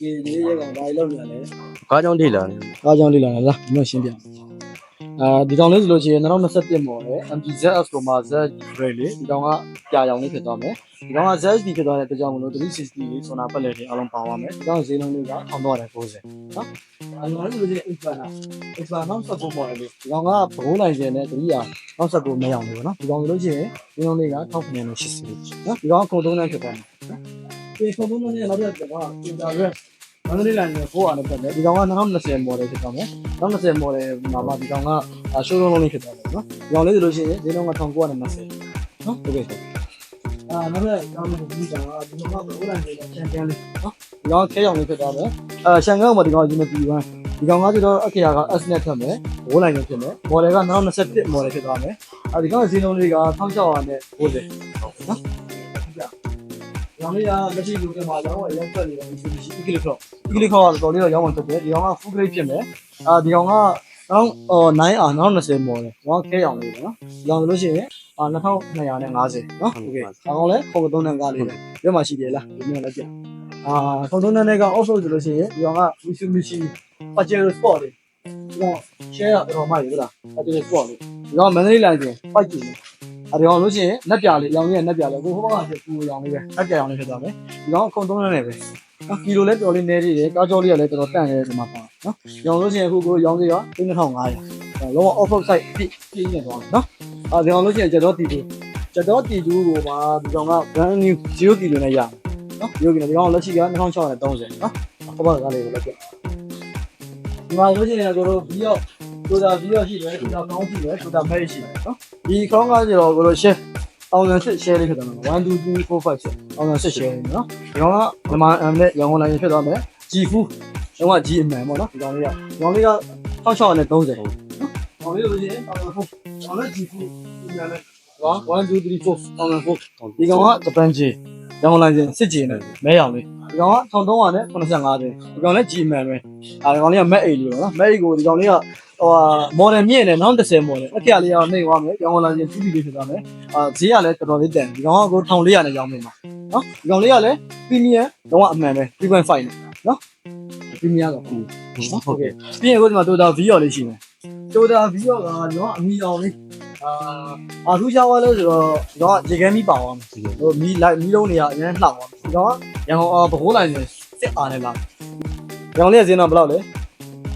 ဒီလေးရဲကောင်ဒါလေးလောက်နေရတယ်ကားကြောင့်ထိလာနေကားကြောင်းလေးလာလားလားဒီမှာရှင်းပြအာဒီကောင်လေးဆိုလို့ရှိရင်2021မော်လေ MTZS ကိုမှ Z grade လေးဒီကောင်ကကြာရောင်လေးဖြစ်သွားမယ်ဒီကောင်က ZSD ဖြစ်သွားတဲ့အတွက်ကြောင့်မလို့360လေးဆိုတာပတ်လက်တွေအားလုံးပါသွားမယ်ဒီကောင်ဈေးနှုန်းလေးက1390နော်အဲ့လိုလို့ရှိရင် Xpander Xpander နောက်ဆက်ဖို့ပေါ်လေဒီကောင်ကဘိုးနိုင်ခြင်းနဲ့တတိယနောက်ဆက်ဖို့မရောင်ဘူးနော်ဒီကောင်ဆိုလို့ရှိရင်ဈေးနှုန်းလေးက1980နော်ဒီကောင်ကခုံသုံးနှန်းဖြစ်သွားမယ်နော် ဒီခုံသုံးနှန်းနဲ့နောက်တစ်ခါကစင်တာရက်မန္တလေးလိုင်းကိုပို့အောင်လုပ်တယ်ဒီကောင်က2020 model ဖြစ်သွားမယ်2020 model မှာမှဒီကောင်ကရှိုးလုံးလုံးလေးဖြစ်သွားတယ်နော်။ရောင်လေးဆိုလို့ရှိရင်ဈေးနှုန်းက1990နော်။ဟုတ်ကဲ့။အာနောက်တစ်ရောင်လေးဒီကောင်ကဒီမှာကဘိုးလန်လေးချန်ပီယံလေးနော်။ဒီကောင်ခဲရောင်လေးဖြစ်သွားတယ်။အာရှန်ကောင်မှာဒီကောင် Unity 1ဒီကောင်ကကျတော့အခရာက S နဲ့ထပ်မယ်။ဘိုးလန်လေးဖြစ်မယ်။ model က2021 model ဖြစ်သွားမယ်။အာဒီကောင်ဈေးနှုန်းလေးက1600နဲ့90နော်။ ရောင်လေးကလက်ရှိလူတွေမှာရောင်းရရောက်ထွက်နေတယ်ဒီရှိကလီခေါဒီကလီခေါကတော့တော်လေးတော့ရောင်းဝင်တက်တယ်ဒီကောင်က full grade ဖြစ်မယ်အာဒီကောင်ကနောက်အော်9အာ20 model တော့ခဲရောင်လေးပဲနော်ဒီကောင်ဆိုလို့ရှိရင်အာ2250နော်โอเคဒါကောင်လဲခုံသုံးတန်းကားလေးပဲဒီမှာရှိတယ်လားဒီမျိုးလည်းပြအာခုံသုံးတန်းတွေက off road ဆိုလို့ရှိရင်ဒီကောင်က Mitsubishi Pajero Sport လေးဒီကောင် share ရတော့မှရလား Pajero Sport လေးဒီကောင်မန္တလေးလိုင်းဆိုပိုက်ကြည့်နေ အဲဒီကောင်လို့ရှိရင်နက်ပြလေးရောင်ကြီးနက်ပြလေးကိုဟိုဘက်ကပူရောင်လေးပဲနက်ပြရောင်လေးဖြစ်သွားမယ်ဒီကောင်ခုံသုံးတန်းနဲ့ပဲနော်ကီလိုလည်းတော်လေးနည်းသေးတယ်ကားကြောလေးကလည်းတော်တော်တန့်နေတယ်ဒီမှာပါနော်ရောင်လို့ရှိရင်အခုကိုရောင်သေးရော3500လောက off road site ပြည့်ပြည့်နေသွားတယ်နော်အဲဒီကောင်လို့ရှိရင်ကျတော့တီတူကျတော့တီတူကိုပါဒီကောင်က brand new 0ကီလိုနဲ့ရတယ်နော်0ကီလိုဒီကောင်လက်ရှိက2630နော်ဟိုဘက်ကကားလေးကိုလက်ပြဒီမှာလို့ရှိရင်ကိုတို့ဘီယော ဆိုတာဘီယောရှိတယ်ဆိုတာကောင်းရှိတယ်ဆိုတာမဲရှိတယ်နော်ဒီခေါင်းကားကျတော့ကိုတို့ share အောင်စံစစ် share လေးဖြစ်သွားမှာ1 2 3 4 5 6အောင်စံစစ် share နော်ဒီကောင်ကမြန်မာအမ်နဲ့ရောင်း online ဖြစ်သွားမယ် G fu တော့က G အမှန်ပေါ့နော်ဒီကောင်လေးကဒီကောင်လေးက6630နော်ကောင်လေးလို့ရှိရင်အောင်စံဖို့အောင်လည်း G fu ဒီကလည်း1 2 3 4အောင်စံဖို့ဒီကောင်ကဂျပန် G ရောင်း online စစ် G နဲ့မဲရောင်လေးဒီကောင်က1300နဲ့85တင်ဒီကောင်လည်း G အမှန်ပဲအာဒီကောင်လေးက Mac 8လေးပေါ့နော် Mac 8ကိုဒီကောင်လေးကဟိုဟာ model မြင့်နေနောက်30 model အခရာလေးကတော့နှိမ့်သွားမယ်ရောင်း online ချင်း TV လေးဖြစ်သွားမယ်အာဈေးကလည်းတော်တော်လေးတန်ဒီကောင်ကကို1400နဲ့ရောင်းနေမှာနော်ဒီကောင်လေးကလည်း premium တော့အမှန်ပဲ3.5နဲ့နော် premium တော့ဟုတ်ဟုတ်ကဲ့ပြီးရင်ကိုဒီမှာ Toyota Vios လေးရှိမယ် Toyota Vios ကတော့အမီအောင်လေး အာအာထူးခြားသွားလို့ဆိုတော့တော့ရေခဲမီးပါသွားမယ်ဟိုမီးလိုက်မီးလုံးတွေကအရင်လှောက်သွားဒီကောင်ကရန်ကုန်အာဘကိုးလိုက်နေစစ်အားနဲ့လာရောင်လေးကဈေးတော့ဘယ်လောက်လဲ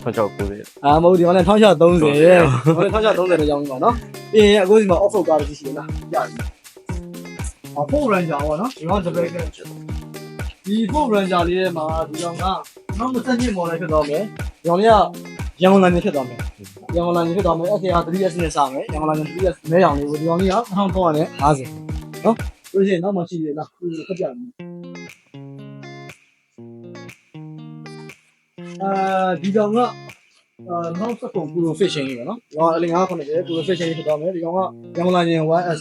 ဆောက်ချောက်ကိုလေအာမဟုတ်ဒီကောင်လည်း1630ဟုတ်တယ်1630နဲ့ရောင်းနေပါနော်ပြီးရင်အခုဒီမှာ off road ကားတစ်ရှိလားရတယ်အဖို့ ranger ပေါ့နော်ဒီကောင်တပည့်ကဒီ Ford Ranger လေးထဲမှာဒီကောင်ကနောက်တစ်နှစ်မော်ဒယ်ဖြစ်သွားမယ်ဒီကောင်လေးကရန်ကုန်လမ်းကြီးဖြစ်သွားမယ် ရန်ကုန်လမ်းကြီးဖြစ်သွားမယ် SR 3S နဲ့စမယ်ရန်ကုန်လမ်းကြီး 3S မဲရောင်လေးကိုဒီကောင်လေးက1350နော်လို့ရှိရင်နောက်မှရှိသေးလားဒီလိုခက်ပြမယ်အာဒီကောင်ကအာနောက်ဆက်ကုန်ပူရို fishing ကြီးပဲနော်။ဒီကောင်အလင်990ပူရို fishing ကြီးဖြစ်သွားမယ်။ဒီကောင်ကရန်ကုန်လာရင် 1S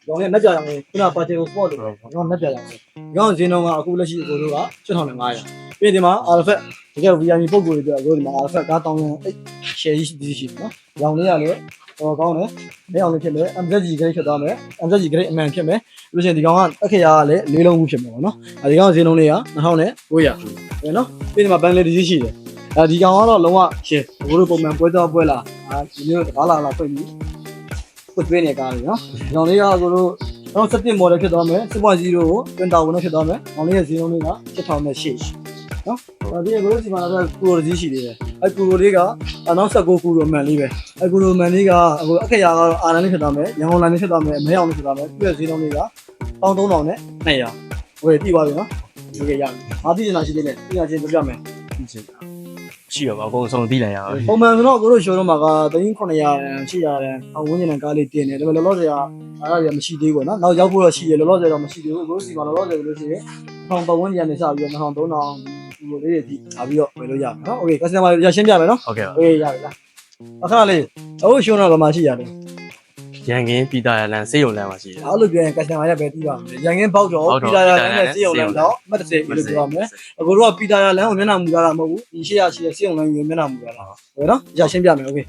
ဒီကောင်ကနက်ပြရောင်လေးခုနပါချေကို sport လို့ပြောဒီကောင်နက်ပြရောင်လေးဒီကောင်ဈေးနှုန်းကအခုလက်ရှိအကိုတို့က7500ပြီးရင်ဒီမှာ Alpha တကယ် VIP ပုံကိုယ်တွေပြောအခုဒီမှာ Alpha ကားတောင်းရင်အဲ့ share ကြီးဒီရှိနော်။ရောင်လေးရလေတော့ကောင်းတယ်။မဲအောင်လေးဖြစ်မယ် MZG grade ဖြစ်သွားမယ် MZG grade အမှန်ဖြစ်မယ်ပြီးလို့ရှိရင်ဒီကောင်ကအခရာကလည်းလေးလုံးမှုဖြစ်မယ်ပေါ့နော်။အဲဒီကောင်ဈေးနှုန်းလေးက2900ပဲနော်။ပြီးဒီမှာ band လေးတစ်စီးရှိတယ်အဲဒီကောင်ကတော့လုံးဝရှင်းဘိုးတို့ပုံမှန်ပွဲတော့ပွဲလာအာဒီမျိုးတကားလာလာဖွင့်ပြီးဖွင့်သွင်းနေကားလေးနော်ဒီကောင်လေးကကိုတို့တော့17 model ဖြစ်သွားမယ်7.0ကိုတွင်တာဝင်ဖြစ်သွားမယ်ကောင်လေးရဲ့ဈေးနှုန်းလေးက7000နဲ့ရှိနော်အဲဒီကိုတို့ဒီမှာတော့ကူရိုကြီးရှိသေးတယ် အကူရိုလေးကနောက်19ကူရိုမန်လေးပဲအကူရိုမန်လေးကဟိုအခက်ရာကတော့အာရန်လေးဖြစ်သွားမယ်ရန်ကုန်လိုင်းလေးဖြစ်သွားမယ်မဲအောင်လေးဖြစ်သွားမယ်ပြည့်ဈေးနှုန်းလေးက1300နဲ့200ဟိုလေပြီးသွားပြီနော်ဒီကရပြီငါသိချင်တာရှိသေးတယ်သိချင်ချင်းပြပြမယ်သိချင်တာရှိရပါအကုန်ဆုံးသိနိုင်ရပါပြီပုံမှန်ဆိုတော့ကိုတို့ show တော့မှာက3900ရန်800ရန်အဝင်းကျင်တဲ့ကားလေးတင်တယ်ဒါပေမဲ့လောလောဆယ်ကအားရမရှိသေးဘူးနော်နောက်ရောက်ဖို့တော့ရှိတယ်လောလောဆယ်တော့မရှိသေးဘူးကိုတို့စီမှာလောလောဆယ်ဆိုလို့ရှိရင်1000ပတ်ဝန်းကျင်နဲ့စပြီးတော့1300 လိုလေးတွေဒီလာပြီးတော့ဝယ်လို့ရမှာเนาะโอเค customer ရရှင်းပြမယ်เนาะ ဟုတ်ကဲ့ โอเคရပြီလားအခါလေးအခု showroom ကမှရှိရတယ် ရန်ကင်းပြည်သားရလန်စေးရုံလန်မှာရှိတယ် အဲ့လိုပြောရင် customer ရပဲပြီးပါမယ်ရန်ကင်းပေါက်တော့ပြီးတာရလမ်းနဲ့စေးရုံလမ်းတော့မှတ်တစ်စိတ်လို့ပြောရမယ်အခုတို့ကပြီးတာရလမ်းကိုမျက်နှာမူတာမဟုတ်ဘူးဒီရှေ့ရရှိတဲ့စေးရုံလမ်းကိုမျက်နှာမူတာဟုတ်เนาะရရှင်းပြမယ်โอเค